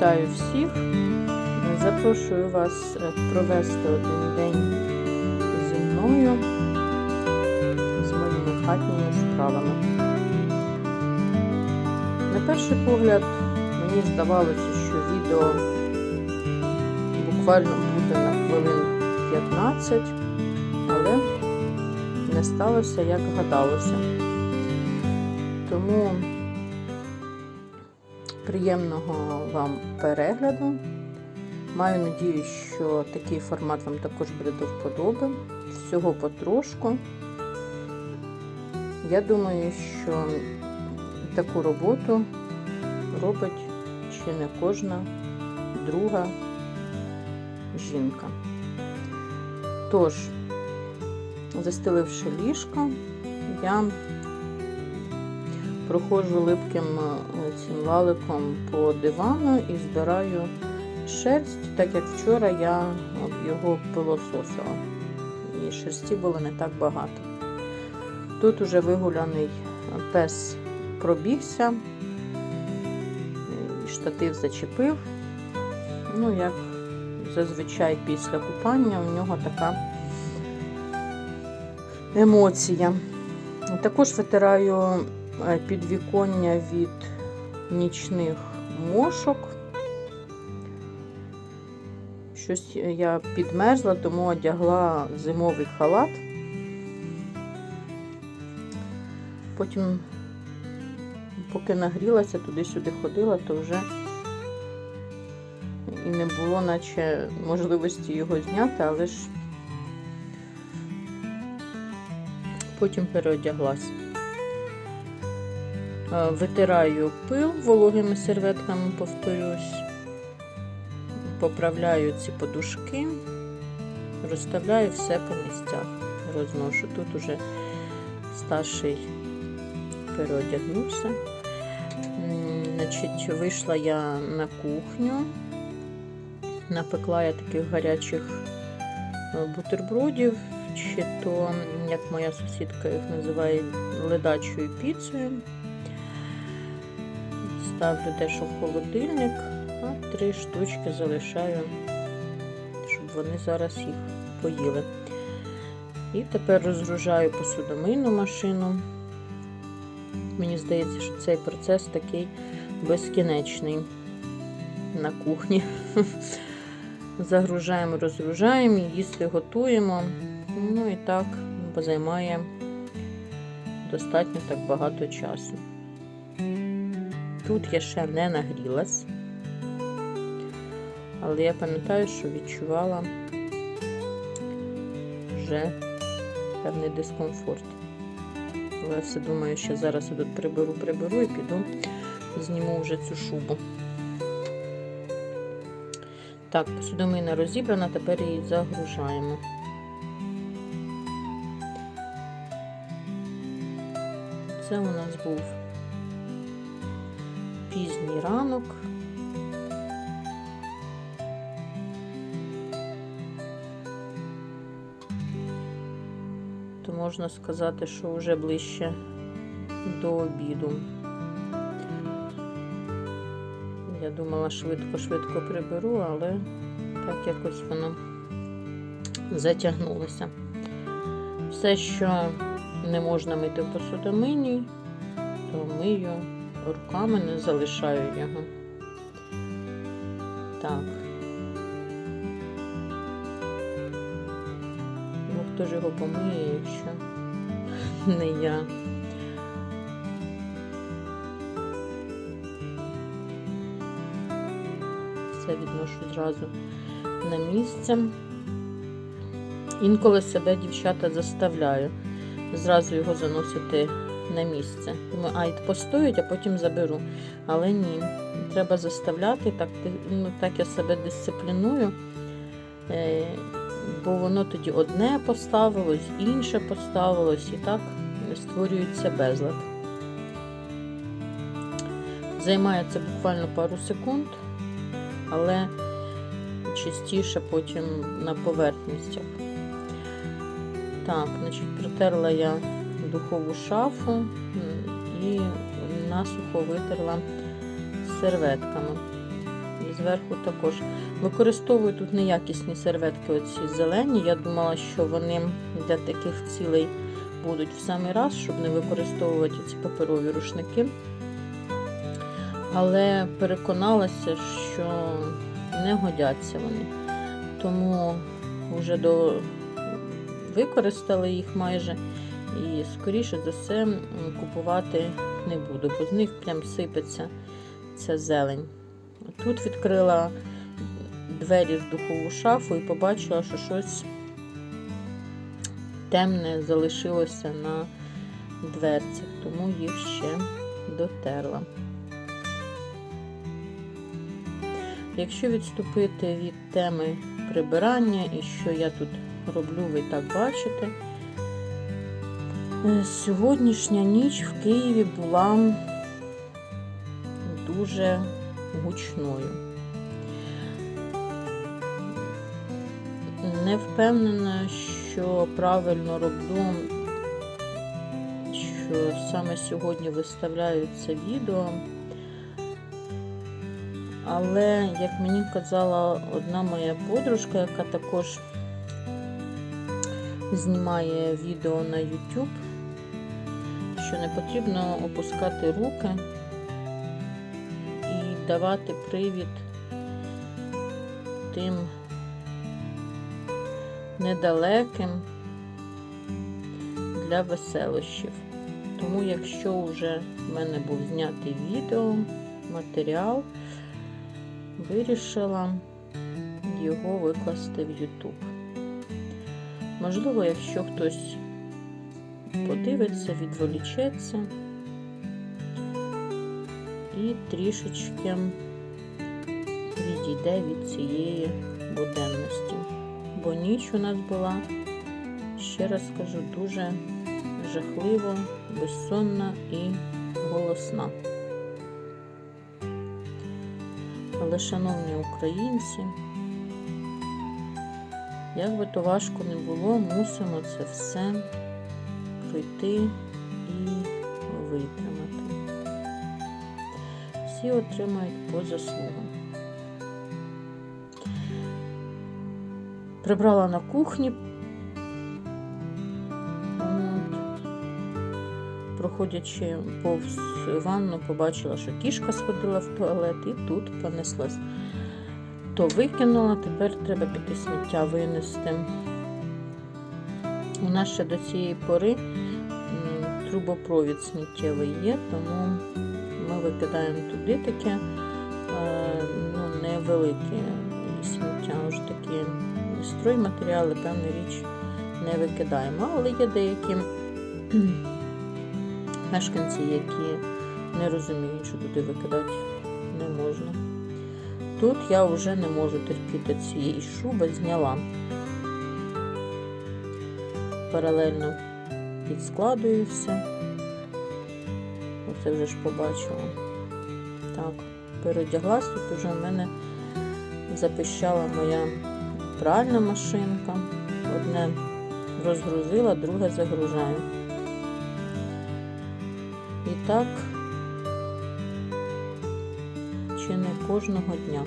Вітаю всіх. Запрошую вас е, провести один день зі мною з моїми хатніми справами. На перший погляд, мені здавалося, що відео буквально буде на хвилин 15, але не сталося, як гадалося. Тому приємного вам перегляду. Маю надію, що такий формат вам також буде до вподоби. Всього потрошку. Я думаю, що таку роботу робить чи не кожна друга жінка. Тож, застеливши ліжко, я проходжу липким е, цим валиком по дивану і збираю шерсть, так як вчора я його пилососила. І шерсті було не так багато. Тут уже вигуляний пес пробігся, штатив зачепив. Ну, як зазвичай після купання у нього така емоція. Також витираю підвіконня від нічних мошок. Щось я підмерзла, тому одягла зимовий халат. Потім, поки нагрілася, туди-сюди ходила, то вже і не було наче можливості його зняти, але ж потім переодяглася. Витираю пил вологими серветками, повторюсь, поправляю ці подушки, розставляю все по місцях, розношу. Тут уже старший переодягнувся. Значить, Вийшла я на кухню, напекла я таких гарячих бутербродів, чи то, як моя сусідка їх називає, ледачою піцею. Ставлю дещо в холодильник, а три штучки залишаю, щоб вони зараз їх поїли. І тепер розгружаю посудомийну машину. Мені здається, що цей процес такий безкінечний на кухні. Загружаємо, розгружаємо, їсти готуємо. Ну і так займає достатньо так багато часу. Тут я ще не нагрілась, але я пам'ятаю, що відчувала вже певний дискомфорт. Але я все думаю, що зараз я тут приберу, приберу і піду, зніму вже цю шубу. Так, посудомийна розібрана, тепер її загружаємо. Це у нас був пізній ранок. То можна сказати, що вже ближче до обіду. Я думала, швидко-швидко приберу, але так якось воно затягнулося. Все, що не можна мити в посудомийні, то мию руками не залишаю його. Так. Ну, хто ж його помиє, якщо не я. Все відношу зразу на місце. Інколи себе дівчата заставляю зразу його заносити на місце. Думаю, а й постоять, а потім заберу. Але ні, треба заставляти, так ну, так я себе дисципліную, е, бо воно тоді одне поставилось, інше поставилось, і так створюється безлад. Займає це буквально пару секунд, але частіше потім на поверхностях. Так, значить, протерла я духову шафу і насухо витерла серветками. І зверху також. Використовую тут неякісні серветки, оці зелені. Я думала, що вони для таких цілей будуть в самий раз, щоб не використовувати ці паперові рушники. Але переконалася, що не годяться вони. Тому вже до... використали їх майже. І, скоріше за все, купувати не буду, бо з них прям сипеться ця зелень. Тут відкрила двері в духову шафу і побачила, що щось темне залишилося на дверцях, тому їх ще дотерла. Якщо відступити від теми прибирання і що я тут роблю, ви так бачите. Е, Сьогоднішня ніч в Києві була дуже гучною. Не впевнена, що правильно роблю, що саме сьогодні виставляю це відео. Але, як мені казала одна моя подружка, яка також знімає відео на YouTube, що не потрібно опускати руки і давати привід тим недалеким для веселощів. Тому, якщо вже в мене був знятий відео, матеріал, вирішила його викласти в YouTube. Можливо, якщо хтось подивиться, відволічеться і трішечки відійде від цієї буденності. Бо ніч у нас була, ще раз скажу, дуже жахливо, безсонна і голосна. Але, шановні українці, як би то важко не було, мусимо це все пройти і витримати. Всі отримають по заслугам. Прибрала на кухні. Проходячи повз ванну, побачила, що кішка сходила в туалет і тут понеслась. То викинула, тепер треба піти сміття винести. У нас ще до цієї пори трубопровід сміттєвий є, тому ми викидаємо туди таке е, ну, невелике сміття, ось такі стройматеріали, певна річ, не викидаємо. Але є деякі мешканці, які не розуміють, що туди викидати не можна. Тут я вже не можу терпіти цієї шуби, зняла. Паралельно підскладую все. Оце вже ж побачила. Так, переодяглась, тут вже в мене запищала моя пральна машинка. Одне розгрузила, друге загружаю. І так чи не кожного дня.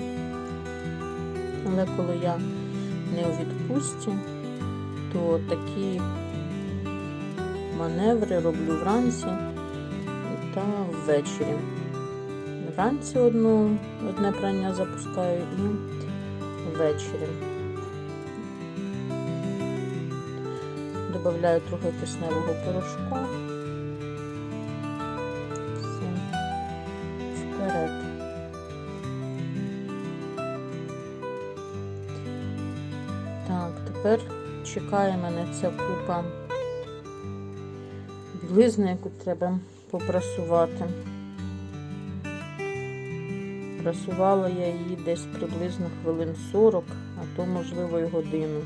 Але коли я не у відпустці, то такі маневри роблю вранці та ввечері. Вранці одну, одне прання запускаю і ввечері. Добавляю трохи кисневого порошку. Все. Вперед. Так, тепер чекає мене ця купа білизни, яку треба попрасувати. Прасувала я її десь приблизно хвилин 40, а то, можливо, і годину.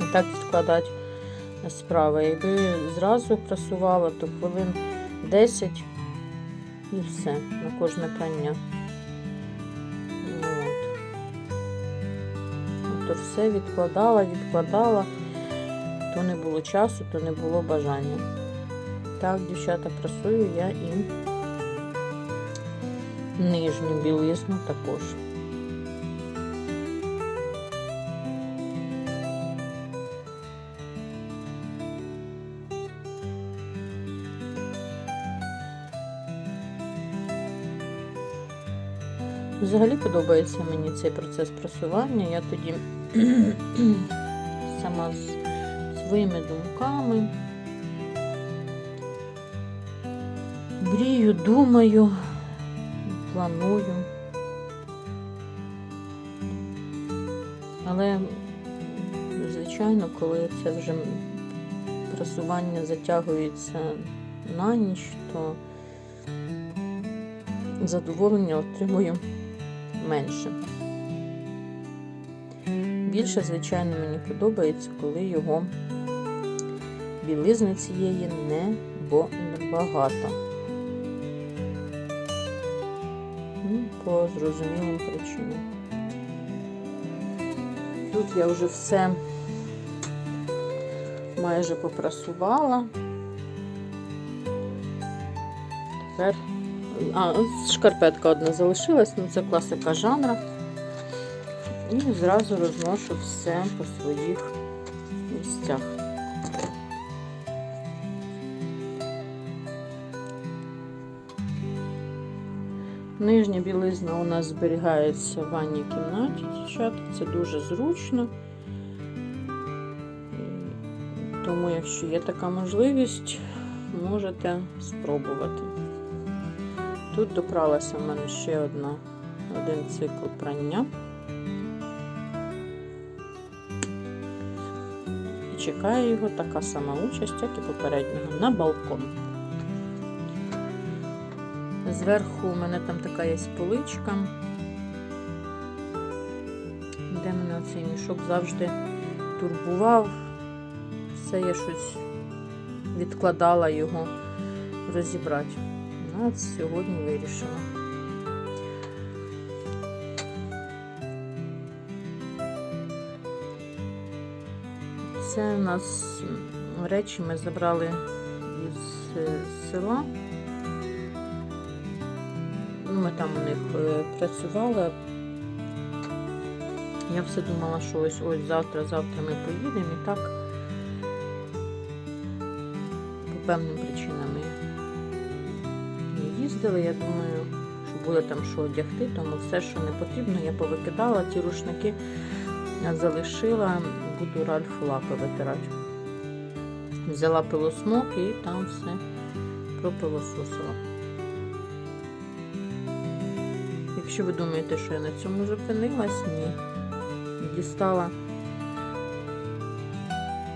І так відкладати справи. Якби зразу прасувала, то хвилин 10 і все, на кожне прання. Все відкладала, відкладала, то не було часу, то не було бажання. Так, дівчата, прасую я і нижню білизну також. Взагалі подобається мені цей процес просування. Я тоді сама з своїми думками мрію, думаю, планую. Але, звичайно, коли це вже просування затягується на ніч, то задоволення отримую менше. Більше, звичайно, мені подобається, коли його білизни цієї не багато. Ну, по зрозумілим причинам. Тут я вже все майже попрасувала. Тепер а, шкарпетка одна залишилась, ну це класика жанра. І зразу розношу все по своїх місцях. Нижня білизна у нас зберігається в ванній кімнаті, дівчата. Це дуже зручно. Тому, якщо є така можливість, можете спробувати. Тут докралася в мене ще одна, один цикл прання. Чекає його така сама участь, як і попереднього, на балкон. Зверху у мене там така є поличка, де мене оцей мішок завжди турбував. Все я щось відкладала його розібрати. Ну, От сьогодні вирішила. Це у нас речі ми забрали із е, села. Ну, Ми там у них е, працювали. Я все думала, що ось ось завтра, завтра ми поїдемо і так по певним причинам не їздили. Я думаю, що буде там що одягти, тому все, що не потрібно, я повикидала. Ті рушники залишила, буду Ральф лапи витирати. Взяла пилосмок і там все пропилососила. Якщо ви думаєте, що я на цьому зупинилась, ні. Дістала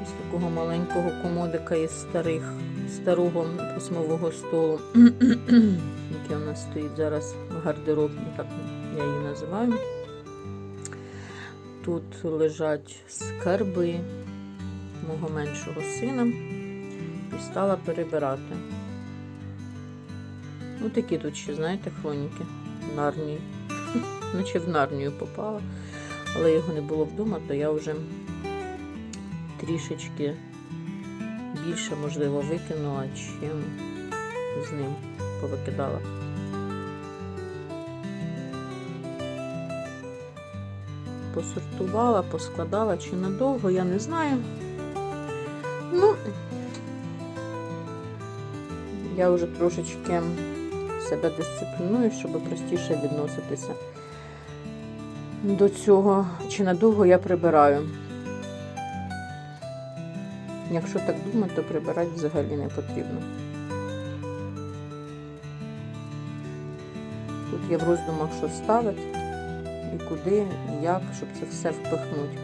із такого маленького комодика із старих, старого письмового столу, який у нас стоїть зараз в гардеробні, так я її називаю. Тут лежать скарби мого меншого сина і стала перебирати. Ну такі тут ще, знаєте, хроніки нарнії. Наче в нарнію попала, але його не було вдома, то я вже трішечки більше, можливо, викинула, чим з ним повикидала. Посортувала, поскладала чи надовго, я не знаю. Ну, я вже трошечки себе дисципліную, щоб простіше відноситися до цього, чи надовго я прибираю. Якщо так думати, то прибирати взагалі не потрібно. Тут я в роздумах, що ставити, і куди, і як, щоб це все впихнути.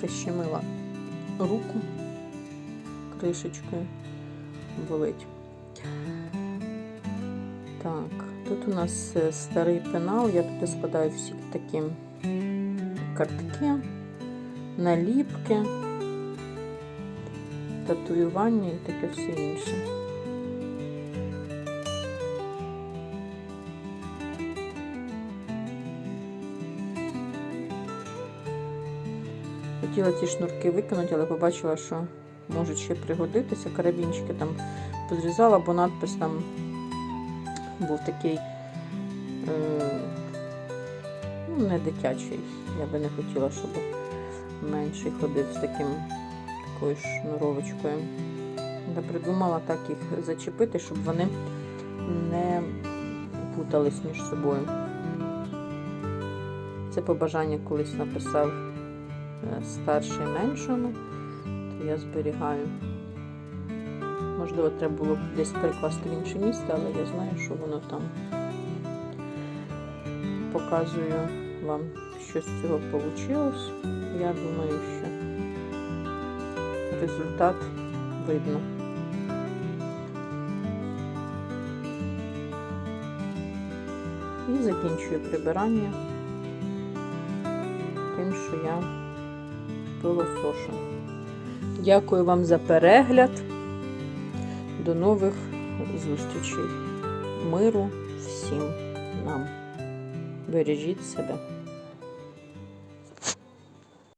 Прищемила руку кришечкою болить. Так, тут у нас е, старий пенал, я туди складаю всі такі картки, наліпки, татуювання і таке все інше. Хотіла ці шнурки викинути, але побачила, що можуть ще пригодитися. Карабінчики там позрізала, бо надпис там був такий е, ну, не дитячий. Я би не хотіла, щоб менший ходив з таким такою шнуровочкою. Я придумала так їх зачепити, щоб вони не путались між собою. Це побажання колись написав е, старший меншому, то я зберігаю. Можливо, треба було б десь перекласти в інше місце, але я знаю, що воно там. Показую вам, що з цього вийшло. Я думаю, що результат видно. І закінчую прибирання тим, що я пилосошу. Дякую вам за перегляд. До нових зустрічей. Миру всім нам. Бережіть себе.